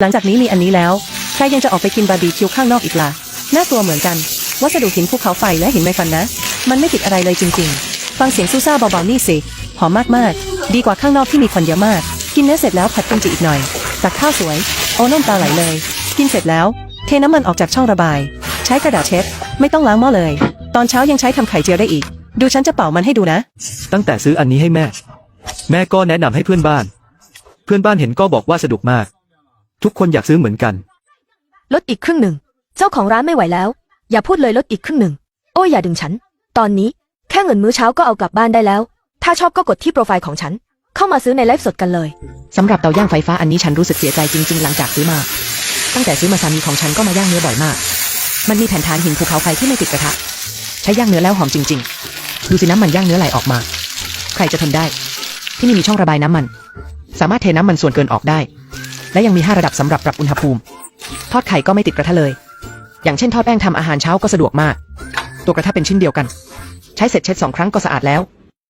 หลังจากนี้มีอันนี้แล้ว ใครยังจะออกไปกินบาร์บีคิวข้างนอกอีกล่ะน่ากลัวเหมือนกัน วัสดุหินภูเขาไฟและหินไม่ฟันนะ มันไม่ติดอะไรเลยจริง ๆ ฟังเสียงซูซ่าเบาๆนี่สิ หอมมากๆ ดีกว่าข้างนอกที่มีควันเยอะมาก กินเนื้อเสร็จแล้วผัดกิมจิอีกหน่อย ตักข้าวสวย โอ้น้ำตาไหลเลย กินเสร็จแล้ว เทน้ำมันออกจากช่องระบาย ใช้กระดาษเช็ด ไม่ต้องล้างหม้อเลย ตอนเช้ายังใช้ทำไข่เจียวได้อีก ดูฉันจะเป่ามันให้ดูนะ ตั้งแต่ซื้ออันนี้ให้แม่ แม่ก็แนะนำให้เพื่อนบ้าน เพื่อนบ้านเห็นก็บอกว่าสนุกมาก ทุกคนอยากซื้อเหมือนกัน ลดอีกครึ่งหนึ่ง เจ้าของร้านไม่ไหวแล้ว อย่าพูดเลยลดอีกครึ่งหนึ่ง โอ้ยอย่าดึงฉัน ตอนนี้แค่เงินมื้อเช้าก็เอากลับบ้านได้แล้ว ถ้าชอบก็กดที่โปรไฟล์ของฉัน เข้ามาซื้อในไลฟ์สดกันเลย สำหรับเตาย่างไฟฟ้าอันนี้ฉันรู้สึกเสียใจจริง ๆ หลังจากซื้อมา ตั้งแต่ซื้อมาสามีของฉันก็มาย่างเนื้อบ่อยมาก มันมีแผ่นฐานหินภูเขาไฟที่ไม่ติดกระทะ ใช้ย่างเนื้อแล้วหอมจริง ๆ ดูสิน้ำมันย่างเนื้อไหลออกมา ใครจะทนได้ ที่นี่มีช่องระบายน้ำมัน สามารถเทน้ำมันส่วนเกินออกได้ และยังมี 5 ระดับสำหรับปรับอุณหภูมิ ทอดไข่ก็ไม่ติดกระทะเลย อย่างเช่นทอดแป้งทำอาหารเช้าก็สะดวกมาก ตัวกระทะเป็นชิ้นเดียวกัน ใช้เสร็จเช็ดสองครั้งก็สะอาดแล้ว